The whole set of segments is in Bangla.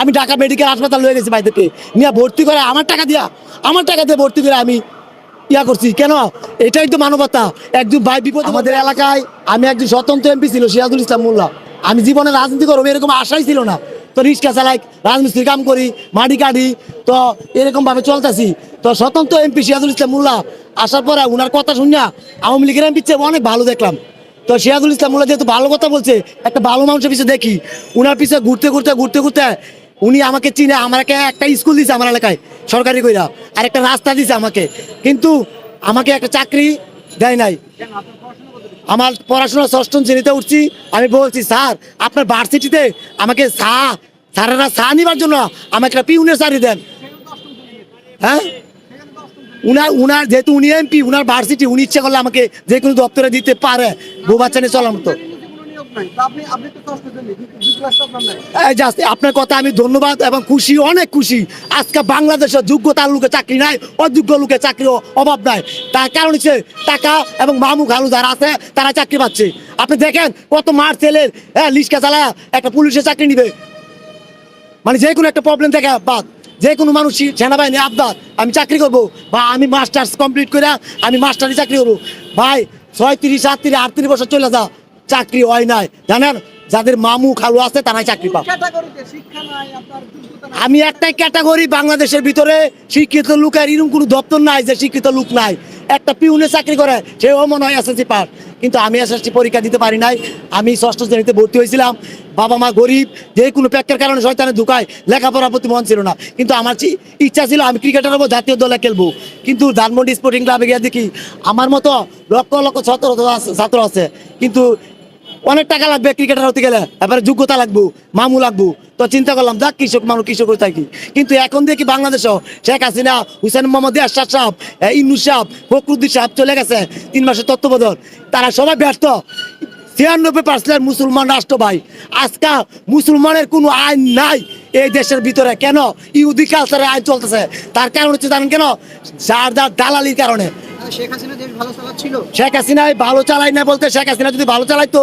আমি ঢাকা মেডিকেল হাসপাতাল লয়ে গেছি ভর্তি করে আমার টাকা দিয়া, আমার টাকা দিয়ে ভর্তি আমি ইয়া করছি। কেন? এটাই তো মানবতা। একজন ভাই বিপদ আমাদের এলাকায় আমি একজন স্বতন্ত্র এমপি ছিল, সিরাজুল ইসলাম মোল্লা। আমি জীবনে রাজনীতি করব, এরকম আশাই ছিল না। তো রিক্সা চালাই রাজমিস্ত্রি কাম করি, মাটি কাটি, তো এরকম ভাবে চলতেছি। তো স্বতন্ত্র এমপি সিরাজুল ইসলাম মোল্লা আসার পরে উনার কথা শুনিয়া আওয়ামী লীগের এমপি অনেক ভালো দেখলাম। তো সিরাজুল ইসলাম মোল্লা যেহেতু ভালো কথা বলছে, একটা ভালো মানুষের পিছিয়ে দেখি। উনার পিছিয়ে ঘুরতে ঘুরতে ঘুরতে ঘুরতে উনি আমাকে চিনে, আমাকে একটা স্কুল দিছে আমার এলাকায়, সরকারি কইরা, আর একটা রাস্তা দিছে আমাকে। কিন্তু আমাকে একটা চাকরি দেয় নাই। আমার পড়াশোনা ষষ্ঠ শ্রেণীতে উঠছি, আমি বলছি, স্যার, আপনার ভার্সিটিতে আমাকে সা, স্যারেরা সা নিবার জন্য আমাকে একটা পিউনের চাকরি দেন। হ্যাঁ? উনার উনার যেহেতু উনি এমপি উনার ভার্সিটি উনি ইচ্ছা করলে আমাকে যে কোনো দপ্তরে দিতে পারে। বউ বাচ্চা নিয়ে চলার মতো। আপনার কথা আমি ধন্যবাদ এবং খুশি অনেক খুশি। আজকে বাংলাদেশের যোগ্যতার লোকে চাকরি নাই অযোগ্য লোকে চাকরি অভাব নাই। তার কারণ হচ্ছে টাকা এবং মামু খালু যারা আছে তারা চাকরি পাচ্ছে। আপনি দেখেন কত মার ছেলের হ্যাঁ লিস্কা চালায় একটা পুলিশের চাকরি নিবে। মানে যে কোনো একটা প্রবলেম থেকে বাদ। যে কোনো মানুষ সেনাবাহিনী আবদার, আমি চাকরি করব। বা আমি মাস্টার্স কমপ্লিট করে আমি মাস্টারি চাকরি করব। ভাই ছয় তিরিশ আটত্রিশ আটত্রিশ বছর চলে যা, চাকরি হয় নাই। জানেন, যাদের মামু খালু আছে, তারাই চাকরি পাবে। আমি একটাই ক্যাটাগরি, বাংলাদেশের ভিতরে শিক্ষিত লোকের এরকম কোনো দপ্তর নাই যে শিক্ষিত লোক নাই। একটা পিউনে চাকরি করে সেও মনে হয় এসএসসি পাস। কিন্তু আমি এসএসসি পরীক্ষা দিতে পারি নাই। আমি ষষ্ঠ শ্রেণীতে ভর্তি হয়েছিলাম। বাবা মা গরিব, যে কোনো প্যাকের কারণে শয়তানে ঢুকায় লেখাপড়ার প্রতি মন ছিল না। কিন্তু আমার ইচ্ছা ছিল, আমি ক্রিকেটার হব, জাতীয় দলে খেলব। কিন্তু ধানমন্ডি স্পোর্টিং ক্লাবে গিয়ে দেখি, আমার মতো লক্ষ লক্ষ ছাত্র ছাত্র আছে। কিন্তু অনেক টাকা লাগবে ক্রিকেটার হতে গেলে। এবারে যোগ্যতা লাগবো, মামু লাগবো। তো চিন্তা করলাম, যাক কৃষক মানুষ, কৃষক হয়ে থাকি। কিন্তু এখন দেখি বাংলাদেশও শেখ হাসিনা, হুসেন মোহাম্মদ আশাদ সাহ ইন্নু সাহ ফখরুদ্দিন সাহেব চলে গেছে তিন মাসের তত্ত্বাবধান। তারা সবাই ব্যর্থ। ছিয়ানব্বই পার্সেন্ট মুসলমান রাষ্ট্র ভাই। আজকা মুসলমানের কোনো আইন নাই এই দেশের ভিতরে। কেন? ইহুদি কালচারের আইন চলতেছে। তার কারণ হচ্ছে জানেন কেন? যার যার দালালির কারণে। শেখ হাসিনা ভালো চালাচ্ছিল শেখ হাসিনা ভালো চালাই না বলতে শেখ হাসিনা যদি ভালো চালাইতো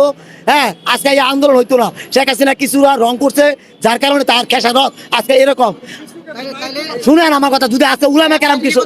হ্যাঁ আজকে এই আন্দোলন হইতো না। শেখ হাসিনা কিছুরা রং করছে? যার কারণে তার খেসারত আজকে এরকম। শুনেন আমার কথা যদি আজকে উলামা কেরাম কিছু